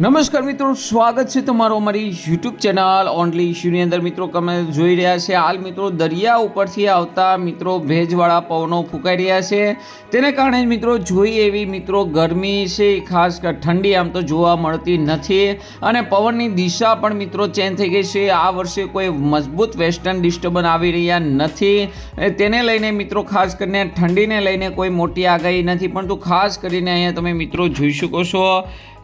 નમસ્કાર મિત્રો, સ્વાગત છે તમારું અમારી યુટ્યુબ ચેનલ ઓનલી ઇશ્યુની અંદર. મિત્રો, તમે જોઈ રહ્યા છે હાલ મિત્રો, દરિયા ઉપરથી આવતા મિત્રો ભેજવાળા પવનો ફૂંકાઈ રહ્યા છે. તેને કારણે મિત્રો, જોઈ એવી મિત્રો ગરમી છે, ખાસ કર ઠંડી આમ તો જોવા મળતી નથી. અને પવનની દિશા પણ મિત્રો ચેન્જ થઈ ગઈ છે. આ વર્ષે કોઈ મજબૂત વેસ્ટર્ન ડિસ્ટર્બન્સ આવી રહ્યા નથી. તેને લઈને મિત્રો, ખાસ કરીને ઠંડીને લઈને કોઈ મોટી આગાહી નથી. પરંતુ ખાસ કરીને અહીંયા તમે મિત્રો જોઈ શકો છો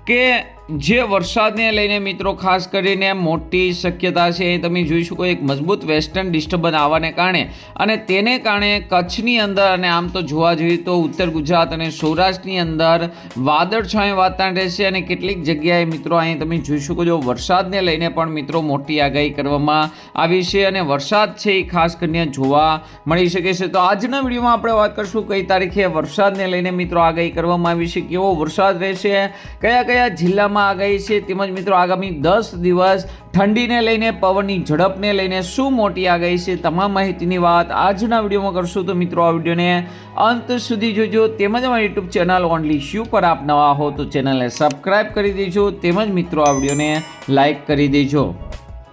કે જે વરસાદને લઈને મિત્રો ખાસ કરીને મોટી શક્યતા છે એ તમે જોઈ શકો એક મજબૂત વેસ્ટર્ન ડિસ્ટર્બન્સ આવવાને કારણે. અને તેને કારણે કચ્છની અંદર અને આમ તો જોવા જોઈએ તો ઉત્તર ગુજરાત અને સૌરાષ્ટ્રની અંદર વાદળછાયું વાતાવરણ રહેશે અને કેટલીક જગ્યાએ મિત્રો અહીં તમે જોઈ શકો છો વરસાદને લઈને પણ મિત્રો મોટી આગાહી કરવામાં આવી છે અને વરસાદ છે એ ખાસ કરીને જોવા મળી શકે છે. તો આજના વિડીયોમાં આપણે વાત કરશું કઈ તારીખે વરસાદને લઈને મિત્રો આગાહી કરવામાં આવી છે, કેવો વરસાદ રહેશે, કયા કયા જિલ્લામાં આગાહી છે. તેમજ મિત્રો આગામી દસ દિવસ ઠંડીને લઈને, પવનની ઝડપને લઈને શું મોટી આગાહી છે તમામ માહિતીની વાત આજના વિડીયોમાં કરશું. તો મિત્રો, આ વિડીયોને અંત સુધી જોજો. તેમજ અમારી યુટ્યુબ ચેનલ ઓનલી શ્યુ પર આપ નવા હો તો ચેનલને સબસ્ક્રાઈબ કરી દેજો. તેમજ મિત્રો, આ વિડીયોને લાઈક કરી દેજો.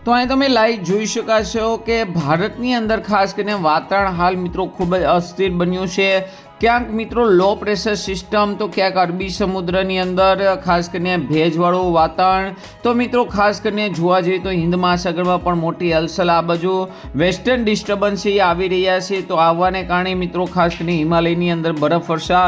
તો અહીં તમે લાઈવ જોઈ શકાશો કે ભારતની અંદર ખાસ કરીને વાતાવરણ હાલ મિત્રો ખૂબ જ અસ્થિર બન્યું છે. ક્યાંક મિત્રો લો પ્રેશર સિસ્ટમ તો ક્યાંક અરબી સમુદ્રની અંદર, ખાસ કરીને ભેજવાળું વાતાવરણ. તો મિત્રો, ખાસ કરીને જોવા જઈએ તો હિન્દ મહાસાગરમાં પણ મોટી અલસલ આ બાજુ. વેસ્ટર્ન ડિસ્ટર્બન્સ એ આવી રહ્યા છે, તો આવવાને કારણે મિત્રો, ખાસ કરીને હિમાલયની અંદર બરફ વર્ષા.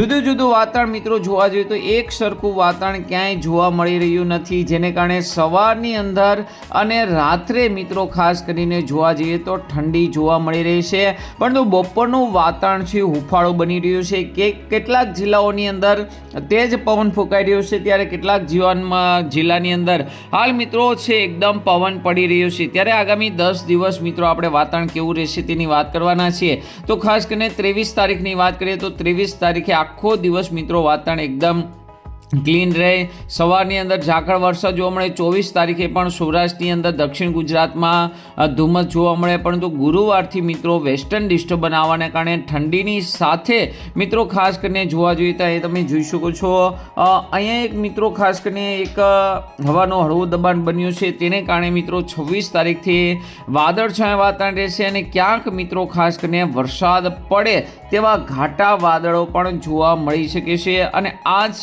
જુદું જુદું વાતાવરણ મિત્રો જોવા જઈએ તો એક સરખું વાતાવરણ ક્યાંય જોવા મળી રહ્યું નથી. જેને કારણે સવારની અંદર અને રાત્રે મિત્રો, ખાસ કરીને જોવા જઈએ તો ઠંડી જોવા મળી રહી છે. પરંતુ બપોરનું વાતાવરણ છે, હુફાળું બની રહ્યું છે કે કેટલાક જિલ્લાઓની અંદર તેજ પવન ફૂંકાઈ રહ્યો છે ત્યારે કેટલાક જીવનમાં જિલ્લાની અંદર હાલ મિત્રો છે એકદમ પવન પડી રહ્યો છે. ત્યારે આગામી દસ દિવસ મિત્રો આપણે વાતાવરણ કેવું રહેશે તેની વાત કરવાના છીએ. તો ખાસ કરીને ત્રેવીસ તારીખની વાત કરીએ તો ત્રેવીસ તારીખે આખો દિવસ મિત્રો વાતાવરણ એકદમ ક્લીન રહે. સવારની અંદર ઝાકળ વરસાદ જોવા મળે. ચોવીસ તારીખે પણ સૌરાષ્ટ્રની અંદર દક્ષિણ ગુજરાતમાં ધુમ્મસ જોવા મળે. પરંતુ ગુરુવારથી મિત્રો વેસ્ટર્ન ડિસ્ટર્બ બનાવવાને કારણે ઠંડીની સાથે મિત્રો ખાસ કરીને જોવા જોઈએ તો એ તમે જોઈ શકો છો. અહીંયા એક મિત્રો ખાસ કરીને એક હવાનો હળવું દબાણ બન્યું છે. તેને કારણે મિત્રો છવ્વીસ તારીખથી વાદળછાયા વાતાવરણ રહેશે અને ક્યાંક મિત્રો ખાસ કરીને વરસાદ પડે તેવા ઘાટા વાદળો પણ જોવા મળી શકે છે. અને આ જ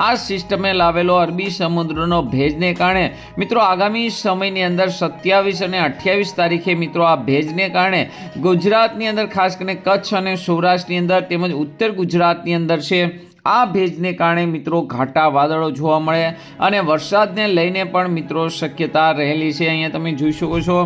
આ સિસ્ટમે લાવેલો અરબી સમુદ્રનો ભેજને કારણે, મિત્રો આગામી સમયની અંદર સત્યાવીસ અને અઠ્યાવીસ તારીખે મિત્રો આ ભેજને કારણે ગુજરાતની અંદર ખાસ કરીને કચ્છ અને સૌરાષ્ટ્રની અંદર તેમજ ઉત્તર ગુજરાતની અંદર છે, આ ભેજને કારણે મિત્રો ઘાટા વાદળો જોવા મળે અને વરસાદને લઈને પણ મિત્રો શક્યતા રહેલી છે. અહીંયા તમે જોઈ શકો છો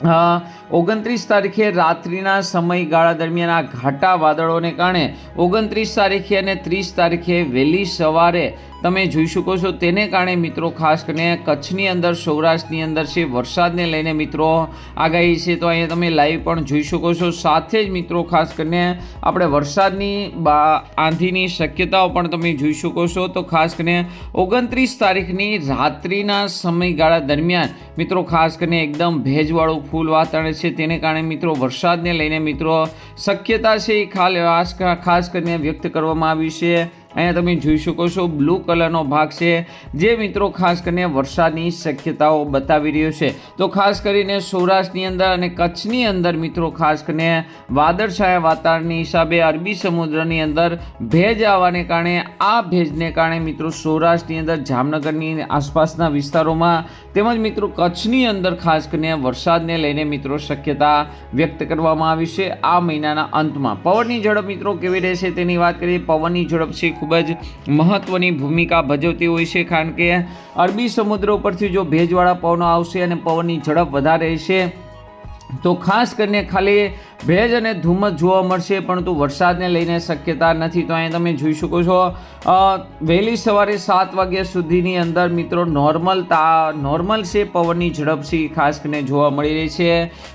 ઓગણત્રીસ તારીખે રાત્રિના સમયગાળા દરમિયાન આ ઘાટા વાદળોને કારણે ઓગણત્રીસ તારીખે અને ત્રીસ તારીખે વહેલી સવારે તમે જોઈ શકો છો, તેને કારણે મિત્રો ખાસ કરીને કચ્છની અંદર, સૌરાષ્ટ્રની અંદર છે, વરસાદને લઈને મિત્રો આગાહી છે, તો અહીંયા તમે લાઈવ પણ જોઈ શકો છો. સાથે જ મિત્રો ખાસ કરીને આપણે વરસાદની બા, આંધીની શક્યતાઓ પણ તમે જોઈ શકો છો. તો ખાસ કરીને ઓગણત્રીસ તારીખની રાત્રિના સમયગાળા દરમિયાન મિત્રો ખાસ કરીને એકદમ ભેજવાળું ફૂલ વાતાવરણ છે. તેને કારણે મિત્રો વરસાદને લઈને મિત્રો શક્યતા છે એ ખાસ ખાસ કરીને વ્યક્ત કરવામાં આવી છે. અહીંયા તમે જોઈ શકો છો બ્લુ કલરનો ભાગ છે. જે મિત્રો ખાસ કરીને વરસાદની શક્યતાઓ બતાવી રહ્યો છે. તો ખાસ કરીને સૌરાષ્ટ્રની અંદર અને કચ્છની અંદર મિત્રો ખાસ કરીને વાદળછાયા વાતાવરણની હિસાબે અરબી સમુદ્રની અંદર ભેજ આવવાને કારણે, આ ભેજને કારણે મિત્રો સૌરાષ્ટ્રની અંદર જામનગરની આસપાસના વિસ્તારોમાં તેમજ મિત્રો કચ્છની અંદર ખાસ કરીને વરસાદને લઈને મિત્રો શક્યતા વ્યક્ત કરવામાં આવી છે આ મહિનાના અંતમાં. પવનની ઝડપ મિત્રો કેવી રહેશે તેની વાત કરીએ. પવનની ઝડપ છે ખૂબ જ મહત્ત્વની ભૂમિકા ભજવતી હોય છે, કારણ કે અરબી સમુદ્ર ઉપરથી જો ભેજવાળા પવનો આવશે અને પવનની ઝડપ વધારે રહેશે તો ખાસ કરીને ખાલી ભેજ અને ધુમ્મસ જોવા મળશે, પરંતુ વરસાદને લઈને શક્યતા નથી. તો અહીં તમે જોઈ શકો છો વહેલી સવારે સાત વાગ્યા સુધીની અંદર મિત્રો નોર્મલ તા, નોર્મલ છે પવનની ઝડપ છે ખાસ કરીને જોવા મળી રહી છે.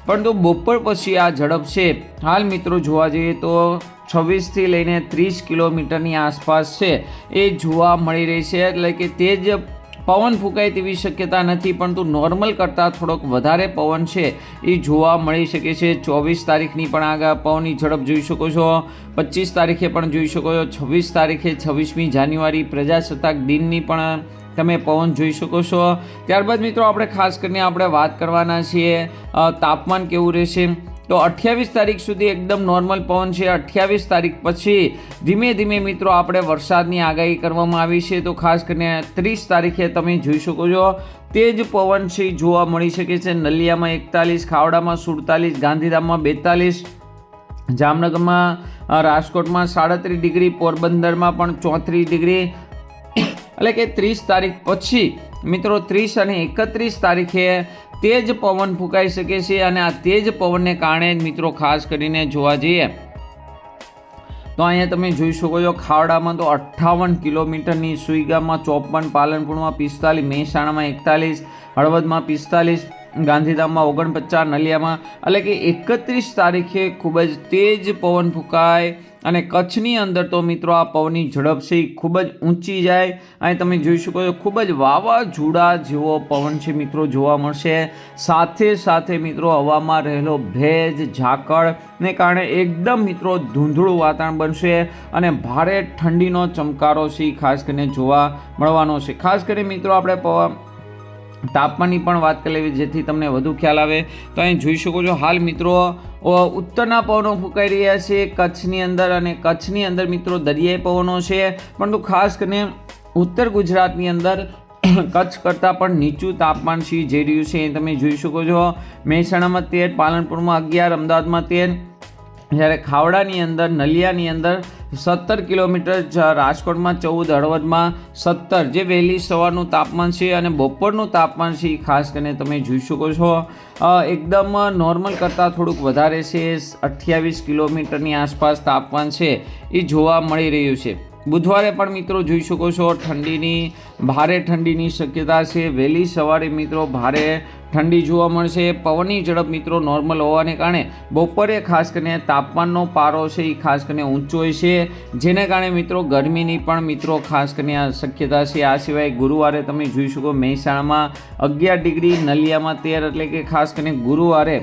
પરંતુ બપોર પછી આ ઝડપ છે. હાલ મિત્રો જોવા જઈએ તો છવ્વીસથી લઈને ત્રીસ કિલોમીટરની આસપાસ છે. એ જોવા મળી રહી છે એટલે કે તે જ પવન ફૂંકાય તેવી શક્યતા નથી, પરંતુ નોર્મલ કરતાં થોડોક વધારે પવન છે એ જોવા મળી શકે છે. ચોવીસ તારીખની પણ આગળ પવનની ઝડપ જોઈ શકો છો. પચીસ તારીખે પણ જોઈ શકો છો. છવ્વીસ તારીખે છવ્વીસમી જાન્યુઆરી પ્રજાસત્તાક દિનની પણ તમે પવન જોઈ શકો છો. ત્યારબાદ મિત્રો આપણે ખાસ કરીને આપણે વાત કરવાના છીએ તાપમાન કેવું રહેશે? તો અઠ્યાવીસ તારીખ સુધી એકદમ નોર્મલ પવન છે. અઠ્યાવીસ તારીખ પછી ધીમે ધીમે મિત્રો આપણે વરસાદની આગાહી કરવામાં આવી છે. તો ખાસ કરીને ત્રીસ તારીખે તમે જોઈ શકો છો. તે જ પવન છે જોવા મળી શકે છે. નલિયામાં એકતાલીસ, ખાવડામાં સુડતાલીસ, ગાંધીધામમાં બેતાલીસ, જામનગરમાં રાજકોટમાં સાડત્રીસ ડિગ્રી, પોરબંદરમાં પણ ચોત્રીસ ડિગ્રી. એટલે કે ત્રીસ તારીખ પછી મિત્રો ત્રીસ અને એકત્રીસ તારીખે તેજ પવન ફૂંકાઈ શકે છે અને આ તેજ પવનને કારણે જ મિત્રો ખાસ કરીને જોવા જઈએ તો અહીંયા તમે જોઈ શકો છો ખાવડામાં તો અઠ્ઠાવન કિલોમીટરની સુઈગામમાં ચોપન, પાલનપુરમાં પિસ્તાલીસ, મહેસાણામાં એકતાલીસ, હળવદમાં પિસ્તાલીસ ગાંધીધામમાં ઓગણપચાસ નલિયામાં, એટલે કે એકત્રીસ તારીખે ખૂબ જ તેજ પવન ફૂંકાય અને કચ્છની અંદર તો મિત્રો આ પવનની ઝડપ છે ખૂબ જ ઊંચી જાય. અહીં તમે જોઈ શકો છો, ખૂબ જ વાવાઝોડા જેવો પવન છે મિત્રો જોવા મળશે. સાથે સાથે મિત્રો હવામાં રહેલો ભેજ ઝાકળને કારણે એકદમ મિત્રો ધૂંધળું વાતાવરણ બનશે અને ભારે ઠંડીનો ચમકારો છે ખાસ કરીને જોવા મળવાનો છે. ખાસ કરીને મિત્રો આપણે પવન તાપમાનની પણ વાત કરી લેવી, જેથી તમને વધુ ખ્યાલ આવે. તો અહીં જોઈ શકો છો, હાલ મિત્રો ઉત્તરના પવનો ફૂંકાઈ રહ્યા છે, કચ્છની અંદર અને કચ્છની અંદર મિત્રો દરિયાઈ પવનો છે. પરંતુ ખાસ કરીને ઉત્તર ગુજરાતની અંદર કચ્છ કરતાં પણ નીચું તાપમાન છે જઈ રહ્યું છે એ તમે જોઈ શકો છો. મહેસાણામાં તેર, પાલનપુરમાં અગિયાર, અમદાવાદમાં તેર. જ્યારે ખાવડાની અંદર, નલિયાની અંદર સત્તર કિલોમીટર રાજકોટમાં ચૌદ, હળવદમાં સત્તર. જે વહેલી સવારનું તાપમાન છે અને બપોરનું તાપમાન છે એ ખાસ કરીને તમે જોઈ શકો છો. એકદમ નોર્મલ કરતાં થોડુંક વધારે છે. અઠ્યાવીસ કિલોમીટરની આસપાસ તાપમાન છે એ જોવા મળી રહ્યું છે. બુધવારે પણ મિત્રો જોઈ શકો છો, ઠંડીની, ભારે ઠંડીની શક્યતા છે. વહેલી સવારે મિત્રો ભારે ઠંડી જોવા મળશે. પવનની ઝડપ મિત્રો નોર્મલ હોવાને કારણે બપોરે ખાસ કરીને તાપમાનનો પારો છે એ ખાસ કરીને ઊંચો હોય છે. જેને કારણે મિત્રો ગરમીની પણ મિત્રો ખાસ કરીને આ શક્યતા છે. આ સિવાય ગુરુવારે તમે જોઈ શકો મહેસાણામાં અગિયાર ડિગ્રી નલિયામાં તેર, એટલે કે ખાસ કરીને ગુરુવારે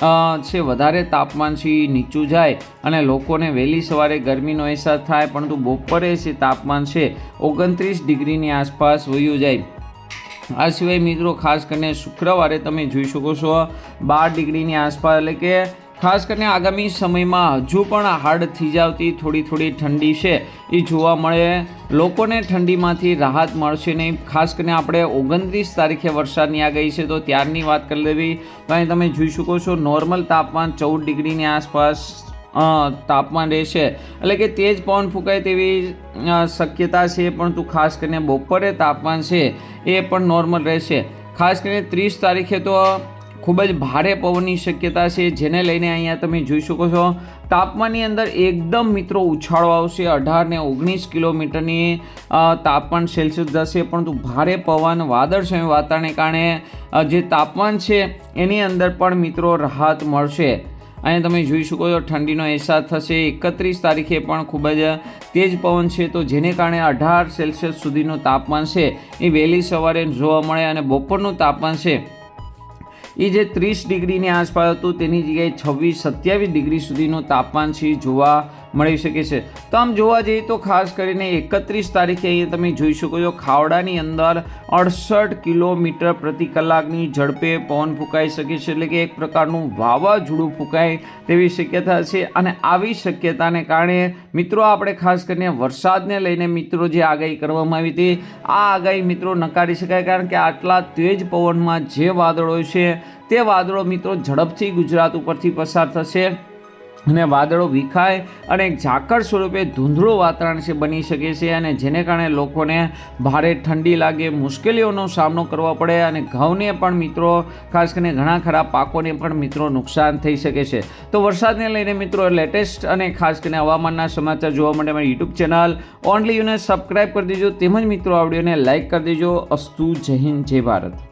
છે, વધારે તાપમાન છે નીચું જાય અને લોકોને વહેલી સવારે ગરમીનો અહેસાસ થાય, પરંતુ બપોરે છે, તાપમાન છે, ઓગણત્રીસ ડિગ્રીની આસપાસ વયું જાય. આ સિવાય મિત્રો, ખાસ કરીને શુક્રવારે તમે જોઈ શકો છો, બાર ડિગ્રીની આસપાસ, એટલે કે ખાસ કરીને આગામી સમયમાં હજુ પણ હાડ થીજાવતી થોડી થોડી ઠંડી છે. એ જોવા મળે, લોકોને ઠંડીમાંથી રાહત મળશે નહીં. ખાસ કરીને આપણે ઓગણત્રીસ તારીખે વરસાદની આ ગઈ છે, તો ત્યારની વાત કરી લેવી. તો અહીં તમે જોઈ શકો છો, નોર્મલ તાપમાન ચૌદ ડિગ્રીની આસપાસ તાપમાન રહેશે. એટલે કે તેજ પવન ફૂંકાય તેવી શક્યતા છે, પરંતુ ખાસ કરીને બપોરે તાપમાન છે, એ પણ નોર્મલ રહેશે. ખાસ કરીને ત્રીસ તારીખે તો ખૂબ જ ભારે પવનની શક્યતા છે, જેને લઈને અહીંયા તમે જોઈ શકો છો, તાપમાનની અંદર એકદમ મિત્રો ઉછાળો આવશે. અઢાર ને ઓગણીસ કિલોમીટરની તાપમાન સેલ્સિયસ જશે, પરંતુ ભારે પવન, વાદળછાયું વાતાવરણને કારણે જે તાપમાન છે, એની અંદર પણ મિત્રો રાહત મળશે. અહીંયા તમે જોઈ શકો છો, ઠંડીનો અહેસાસ થશે. એકત્રીસ તારીખે પણ ખૂબ જ તેજ પવન છે, તો જેને કારણે અઢાર સેલ્સિયસ સુધીનું તાપમાન છે. એ વહેલી સવારે જોવા મળે અને બપોરનું તાપમાન છે એ જે ત્રીસ ડિગ્રીની આસપાસ હતું, તેની જગ્યાએ છવ્વીસ સત્યાવીસ ડિગ્રી સુધીનું તાપમાન છે. જોવા મળી શકે છે. તો આમ જોવા જઈએ તો ખાસ કરીને એકત્રીસ તારીખે અહીંયા તમે જોઈ શકો છો, ખાવડાની અંદર અડસઠ કિલોમીટર પ્રતિ કલાકની ઝડપે પવન ફૂંકાઈ શકે છે. એટલે કે એક પ્રકારનું વાવાઝોડું ફૂંકાય તેવી શક્યતા છે અને આવી શક્યતાને કારણે મિત્રો આપણે ખાસ કરીને વરસાદને લઈને મિત્રો જે આગાહી કરવામાં આવી હતી, આ આગાહી મિત્રો નકારી શકાય કારણ કે આટલા તેજ પવનમાં જે વાદળો છે, તે વાદળો મિત્રો ઝડપથી ગુજરાત ઉપરથી પસાર થશે. અને વાદળો વિખાય અને એક ઝાકળ સ્વરૂપે ધૂંધળું વાતાવરણ છે, બની શકે છે અને જેને કારણે લોકોને ભારે ઠંડી લાગે, મુશ્કેલીઓનો સામનો કરવો પડે અને ઘઉંને પણ મિત્રો, ખાસ કરીને ઘણા ખરા પાકોને પણ મિત્રો નુકસાન થઈ શકે છે. તો વરસાદને લઈને મિત્રો લેટેસ્ટ અને ખાસ કરીને હવામાનના સમાચાર જોવા માટે મારી યુટ્યુબ ચેનલ ઓનલી યુને સબસ્ક્રાઈબ કરી દેજો. તેમજ મિત્રો આ વિડીયોને લાઇક કરી દેજો. અસ્તુ જય હિન્દ, જય ભારત.